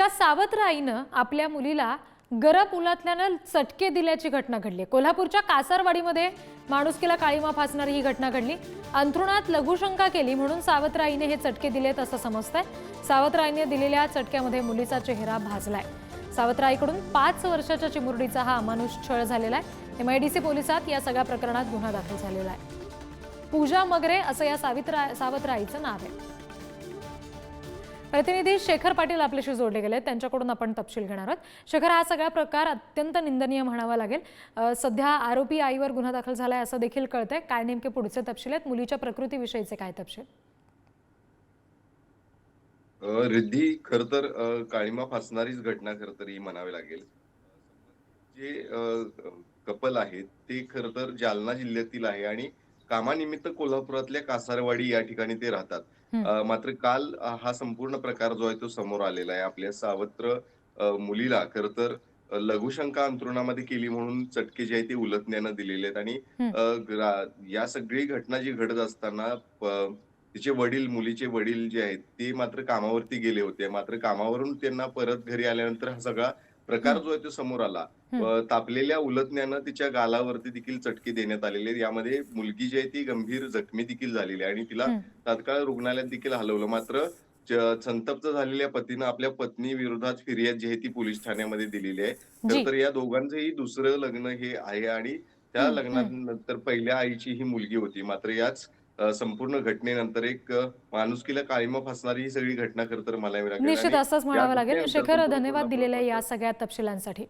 एका सावत्र आईनं आपल्या मुलीला गरप उलटल्यानं चटके दिल्याची घटना घडली. कोल्हापूरच्या कासारवाडीमध्ये माणुसकीला काळीमा फासणारी ही घटना घडली. अंथरुणात लघुशंका केली म्हणून सावत्र आईने हे चटके दिलेत असं समजतंय. सावत्र आईने दिलेल्या चटक्यामध्ये मुलीचा चेहरा भाजलाय. सावत्र आईकडून पाच वर्षाच्या चिमुरडीचा हा अमानुष छळ झालेला आहे. एमआयडीसी पोलिसात या सगळ्या प्रकरणात गुन्हा दाखल झालेला आहे. पूजा मगरे असं या सावित्र सावत्र आईचं नाव आहे. प्रतिनिधी शेखर पाटील आपल्याशी जोडले गेले. त्यांच्याकडून आपण तपशील घेणार आहोत. शेखर हा सगळा प्रकार अत्यंत निंदनीय म्हणावा लागेल. सध्या आरोपी आईवर गुन्हा दाखल झालाय असं देखील कळतंय. काय नेमके पुढचे तपशील आहेत? मुलीच्या प्रकृतीविषयीचे काय तपशील? रिद्धी खर तर काळीमा फासणारीच घटना खर तर ही म्हणावी लागेल. जे कपल आहेत ते खर तर जालना जिल्ह्यातील आहे आणि कामानिमित्त कोल्हापुरातल्या कासारवाडी या ठिकाणी ते राहतात. मात्र काल हा संपूर्ण प्रकार जो आहे तो समोर आलेला आहे. आपल्या सावत्र मुलीला खर तर लघुशंका अंतरुणामध्ये केली म्हणून चटके जे आहे ते उलटण्यानं दिलेले आहेत. आणि या सगळी घटना जी घडत असताना तिचे वडील मुलीचे वडील जे आहेत ते मात्र कामावरती गेले होते. मात्र कामावरून त्यांना परत घरी आल्यानंतर हा सगळा प्रकार. जो आहे तो समोर आला तापलेल्या उलटण्यानं तिच्या गालावरती देखील चटके देण्यात आलेले. यामध्ये मुलगी जी आहे ती गंभीर जखमी देखील झालेली आहे आणि तिला. तात्काळ रुग्णालयात देखील हलवलं मात्र संतप्त झालेल्या पतीनं आपल्या पत्नी विरोधात फिर्याद जी आहे ती पोलीस ठाण्यामध्ये दिलेली आहे. तर या दोघांचंही दुसरं लग्न हे आहे आणि त्या. लग्नानंतर पहिल्या आईची ही मुलगी होती मात्र याच संपूर्ण घटनेनंतर एक माणुसकीला काळीमा फासणारी ही सगळी घटना खरं तर मला निश्चित असंच म्हणावं लागेल. शेखर धन्यवाद दिलेल्या या सगळ्या तपशिलांसाठी.